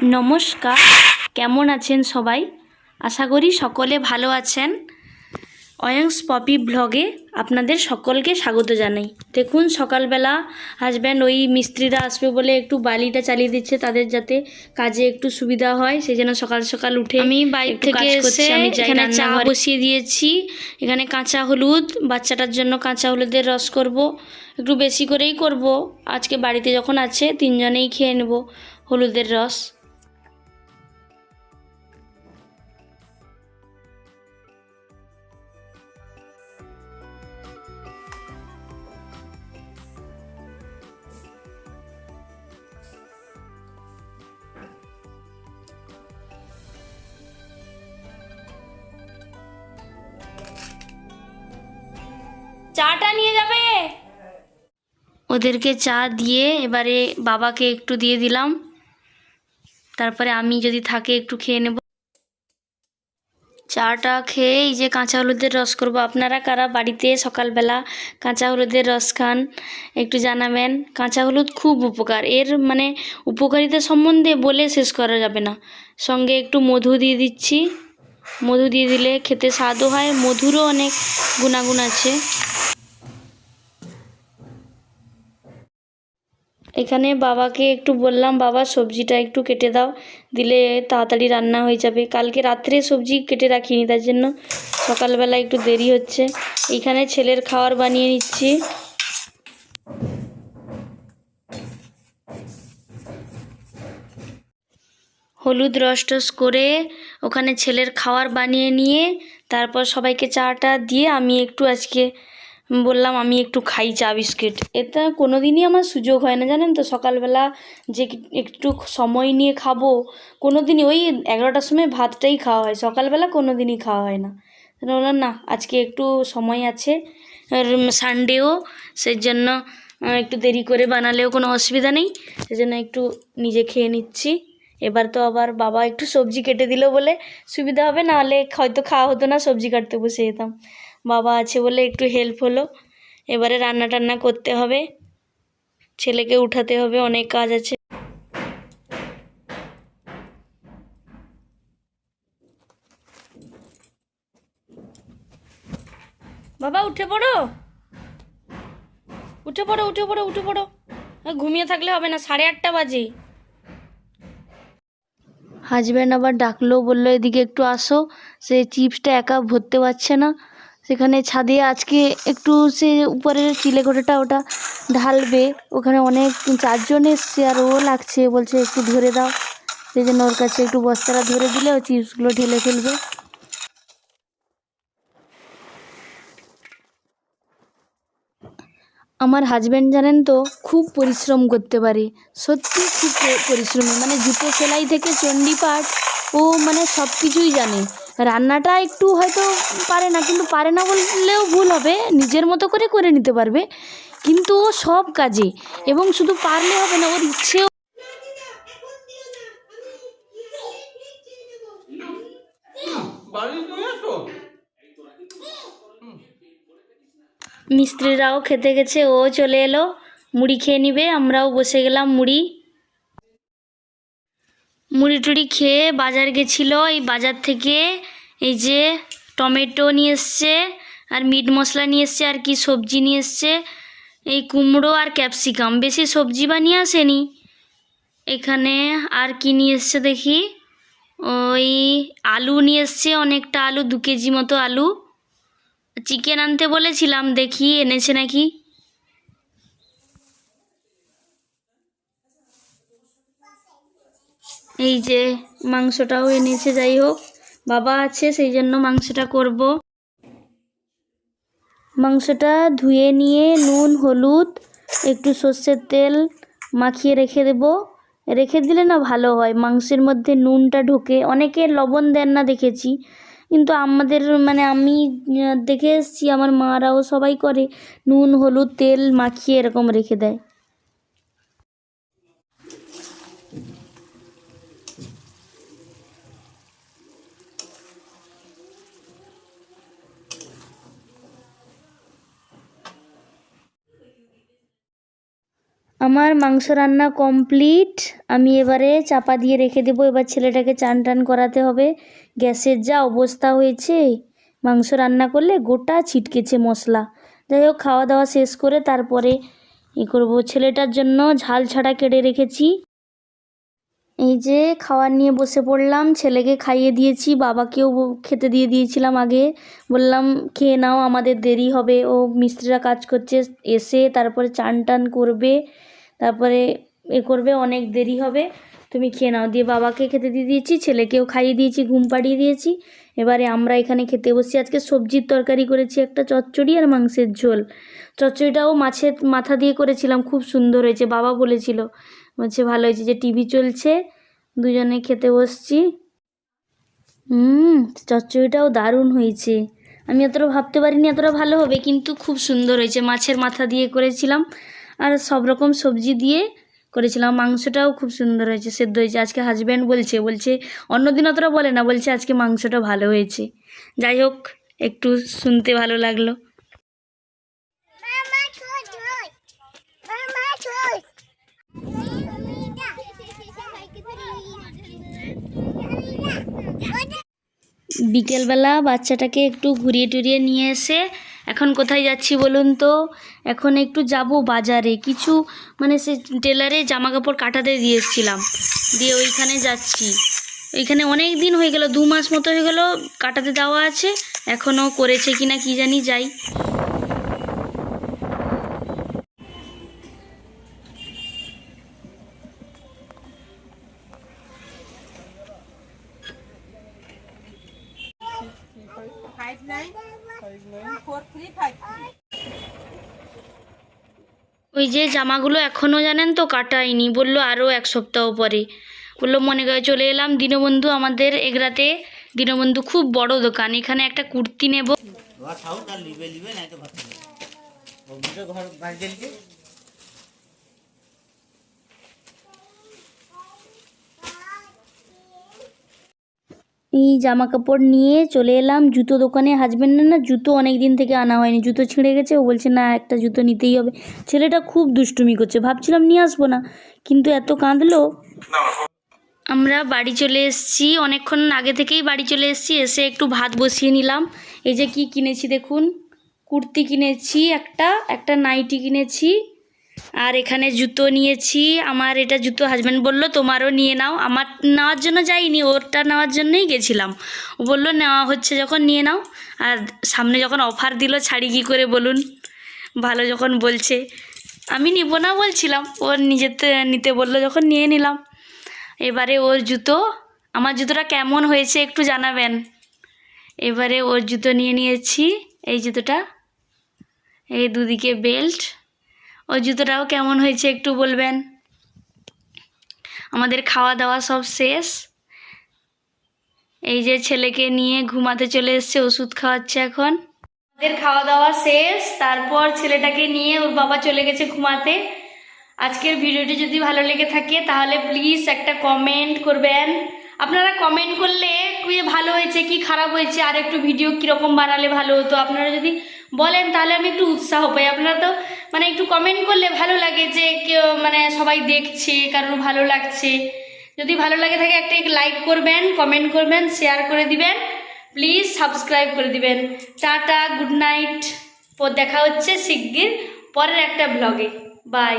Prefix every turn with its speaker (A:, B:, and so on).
A: নমস্কার কেমন আছেন সবাই? আশা করি সকলে ভালো আছেন। অয়ংস পপি ব্লগে আপনাদের সকলকে স্বাগত জানাই। দেখুন সকালবেলা হাজব্যান্ড ওই মিস্ত্রিরা আসবে বলে একটু বালিটা চালিয়ে দিচ্ছে তাদের যাতে কাজে একটু সুবিধা হয় সেই জন্য সকাল সকাল উঠে আমি বাইরে থেকে এসে
B: আমি
A: এখানে চা বসিয়ে দিয়েছি। এখানে কাঁচা হলুদ বাচ্চাটার জন্য কাঁচা হলুদের রস করব। একটু বেশি করেই করব। আজকে বাড়িতে যখন আছে তিনজনেই খেয়ে নেব হলুদের রস। চাটা নিয়ে যাবে? ওদেরকে চা দিয়ে এবারে বাবাকে একটু দিয়ে দিলাম। তারপরে আমি যদি থাকে একটু খেয়ে নেব। চাটা খেয়ে এই যে কাঁচা হলুদের রস করব। আপনারা কারা বাড়িতে সকালবেলা কাঁচা হলুদের রস খান, একটু জানাবেন। কাঁচা হলুদ খুব উপকার। এর মানে উপকারিতা সম্বন্ধে বলে শেষ করা যাবে না। সঙ্গে একটু মধু দিয়ে দিচ্ছি। মধু দিয়ে দিলে খেতে স্বাদও হয়, মধুরও অনেক গুণাগুণ আছে। এখানে বাবাকে একটু বললাম, বাবা, সবজিটা একটু কেটে দাও, দিলে তাড়াতাড়ি রান্না হয়ে যাবে। কালকে রাত্রে সবজি কেটে রাখিনি, তার জন্য সকালবেলা একটু দেরি হচ্ছে। এখানে ছেলের খাবার বানিয়ে নিচ্ছি। হলুদ রস টস করে ওখানে ছেলের খাবার বানিয়ে নিয়ে, তারপর সবাইকে চাটা দিয়ে আমি একটু আজকে বললাম, আমি একটু খাই চা, বিস্কিট। এটা কোনো দিনই আমার সুযোগ হয় না, জানেন তো? সকালবেলা যে একটু সময় নিয়ে খাব কোনো দিনই ওই এগারোটার সময় ভাতটাই খাওয়া হয়, সকালবেলা কোনো দিনই খাওয়া হয় না। বললাম, না, আজকে একটু সময় আছে সানডেও সেই জন্য একটু দেরি করে বানালেও কোনো অসুবিধা নেই সেই জন্য একটু নিজে খেয়ে নিচ্ছি। এবার তো আবার বাবা একটু সবজি কেটে দিল বলে সুবিধা হবে, নাহলে হয়তো খাওয়া হতো না, সবজি কাটতে বসে যেতাম। বাবা আছে বলে একটু হেল্প হলো। এবারে রান্না টান্না করতে হবে। ছেলেকে উঠাতে হবে, অনেক কাজ আছে। বাবা, উঠে পড়ো। উঠে পড়ো উঠে পড়ো উঠে পড়ো। ঘুমিয়ে থাকলে হবে না, সাড়ে আটটা বাজে। হাজব্যান্ড আবার ডাকলো, বলল, এদিকে একটু আসো। সে চিপসটা একা ভরতে পারছে না। সেখানে ছাদে আজকে একটু সে উপরের চিলেকোঠাটা ওটা ঢালবে। ওখানে অনেক চারজন এসছে আর ও লাগছে, বলছে একটু ধরে দাও। সেই জন্য ওর কাছে একটু বস্তাটা ধরে দিলে ও চিপসগুলো ঢেলে ফেলবে। আমার হাজব্যান্ড জানেন তো, খুব পরিশ্রম করতে পারে। সত্যি খুব পরিশ্রমী। মানে জুতো সেলাই থেকে চণ্ডীপাঠ ও মানে সব কিছুই জানে। রান্নাটা একটু হয়তো পারে না, কিন্তু পারে না বললেও ভুল হবে। নিজের মতো করে করে নিতে পারবে। কিন্তু ও সব কাজে এবং শুধু পারলে হবে না, ওর ইচ্ছেও মিস্ত্রিরাও খেতে গেছে, ও চলে এলো। মুড়ি খেয়ে নিবে, আমরাও বসে গেলাম মুড়ি। মুড়ি টুড়ি খেয়ে বাজার গেছিল, এই বাজার থেকে এই যে টমেটো নিয়ে এসছে, আর মিট মশলা নিয়ে এসছে, আর কি সবজি নিয়ে এসছে, এই কুমড়ো আর ক্যাপসিকাম। বেশি সবজি বানিয়ে আসেনি। এখানে আর কি নিয়ে এসছে দেখি? ওই আলু নিয়ে এসছে, অনেকটা আলু, দু কেজি মতো আলু। চিকেন আনতে বলেছিলাম, দেখি এনেছে নাকি। এই যে মাংসটাও এনেছে, যাই হোক, বাবা আছে, সেই জন্য মাংসটা করব। মাংসটা ধুয়ে নিয়ে নুন, হলুদ, একটু সর্ষের তেল মাখিয়ে রেখে দেব। রেখে দিলে না ভালো হয়, মাংসের মধ্যে নুনটা ঢোকে। অনেকে লবণ দেন না দেখেছি, কিন্তু আমাদের মানে আমি দেখে এসেছি, আমার মারাও সবাই করে, নুন, হলুদ, তেল মাখিয়ে এরকম রেখে দেয়। আমার মাংস রান্না কমপ্লিট। আমি এবারে চাপা দিয়ে রেখে দেবো। এবার ছেলেটাকে চান টান করাতে হবে। গ্যাসের যা অবস্থা হয়েছে, মাংস রান্না করলে গোটা ছিটকেছে মশলা। যাই হোক, খাওয়া দাওয়া শেষ করে তারপরে ই করব। ছেলেটার জন্য ঝাল ছাড়া কেটে রেখেছি। এই যে খাওয়ার নিয়ে বসে পড়লাম, ছেলেকে খাইয়ে দিয়েছি, বাবাকেও খেতে দিয়ে দিয়েছিলাম আগে। বললাম, খেয়ে নাও, আমাদের দেরি হবে। ও মিস্ত্রিরা কাজ করছে, এসে তারপরে চান টান করবে, তারপরে এ করবে, অনেক দেরি হবে, তুমি খেয়ে নাও। দিয়ে বাবাকে খেতে দিয়ে দিয়েছি, ছেলেকেও খাইয়ে দিয়েছি, ঘুম পাড়িয়ে দিয়েছি। এবারে আমরা এখানে খেতে বসছি। আজকে সবজির তরকারি করেছি, একটা চচ্চড়ি আর মাংসের ঝোল। চচ্চড়িটাও মাছের মাথা দিয়ে করেছিলাম, খুব সুন্দর হয়েছে, বাবা বলেছিল। বলছে, ভালো হয়েছে যে টিভি চলছে, দুজনে খেতে বসছি। হুম, চচ্চড়িটাও দারুণ হয়েছে। আমি এতটা ভাবতে পারিনি এতটা ভালো হবে, কিন্তু খুব সুন্দর হয়েছে। মাছের মাথা দিয়ে করেছিলাম, আর সব রকম সবজি দিয়ে করেছিলাম। মাংসটাও খুব সুন্দর হয়েছে, সেদ্ধ হয়েছে। আজকে হাজব্যান্ড বলছে বলছে, অন্যদিন অতটা বলে না। বলছে, আজকে মাংসটা ভালো হয়েছে। যাই হোক, একটু শুনতে ভালো লাগল। বিকেলবেলা বাচ্চাটাকে একটু ঘুরিয়ে টুরিয়ে নিয়ে এসে এখন কোথায় যাচ্ছি বলুন তো? এখন একটু যাব বাজারে। কিছু মানে সে টেলারে জামা কাপড় কাটাতে দিয়ে এসেছিলাম। দিয়ে ওইখানে যাচ্ছি। ওইখানে অনেক দিন হয়ে গেল, দু মাস মতো হয়ে গেল, কাটাতে দেওয়া আছে। এখনও করেছে কিনা কি জানি যাই। ওই যে জামাগুলো এখনও জানেন তো কাটাইনি বলল আরও এক সপ্তাহ পরে। বলল, মনে করে চলে এলাম। দীনবন্ধু আমাদের এগরাতে, দীনবন্ধু খুব বড় দোকান, এখানে একটা কুর্তি নেব
C: ঘর খাও তার লিবে লিবে নাই তো ভাত খাবে ও দুটো ঘর বাড়ি দিলকে
A: এই জামা কাপড় নিয়ে চলে এলাম। জুতো দোকানে হাজবেন্ডের না জুতো অনেক দিন থেকে আনা হয়নি। জুতো ছিঁড়ে গেছে। ও বলছে, না, একটা জুতো নিতেই হবে। ছেলেটা খুব দুষ্টুমি করছে। ভাবছিলাম নিয়ে আসব না, কিন্তু এত কাঁদলো। আমরা বাড়ি চলে এসেছি। অনেকক্ষণ আগে থেকেই বাড়ি চলে এসেছি। এসে একটু ভাত বসিয়ে নিলাম। এই যে কি কিনেছি দেখুন। কুর্তি কিনেছি একটা একটা নাইটি কিনেছি। আর এখানে জুতো নিয়েছি। আমার এটা জুতো হাজব্যান্ড বলল, তোমারও নিয়ে নাও। আমার নেওয়ার জন্য যাইনি, ওরটা নেওয়ার জন্যই গেছিলাম। ও বলল, নেওয়া হচ্ছে যখন, নিয়ে নাও। আর সামনে যখন অফার দিল, ছাড়ি কী করে বলুন? ভালো যখন বলছে। আমি নিব না বলছিলাম ওর নিজেতে নিতে বলল যখন, নিয়ে নিলাম। এবারে ওর জুতো, আমার জুতোটা কেমন হয়েছে একটু জানাবেন? এবারে ওর জুতো নিয়ে নিয়েছি, এই জুতোটা। এই দুদিকে বেল্ট ওই জুতোটাও কেমন হয়েছে একটু বলবেন? আমাদের খাওয়া দাওয়া সব শেষ। এই যে ছেলেকে নিয়ে ঘুমাতে চলে এসছে, ওষুধ খাওয়াচ্ছে এখন। আমাদের খাওয়া দাওয়া শেষ, তারপর ছেলেটাকে নিয়ে ওর বাবা চলে গেছে ঘুমাতে। আজকের ভিডিওটি যদি ভালো লেগে থাকে, তাহলে প্লিজ একটা কমেন্ট করবেন। আপনারা কমেন্ট করলে কি ভালো হয়েছে, কি খারাপ হয়েছে, আর একটু ভিডিও কীরকম বানালে ভালো হতো? আপনারা যদি বলেন, তাহলে আমি একটু উৎসাহ পাই। আপনারা তো মানে একটু কমেন্ট করলে ভালো লাগে যে কেউ মানে সবাই দেখছে, কারোর ভালো লাগছে। যদি ভালো লাগে থাকে একটা লাইক করবেন কমেন্ট করবেন শেয়ার করে দিবেন। প্লিজ সাবস্ক্রাইব করে দিবেন। টাটা গুড নাইট দেখা হচ্ছে শিগগির পরের একটা ব্লগে বাই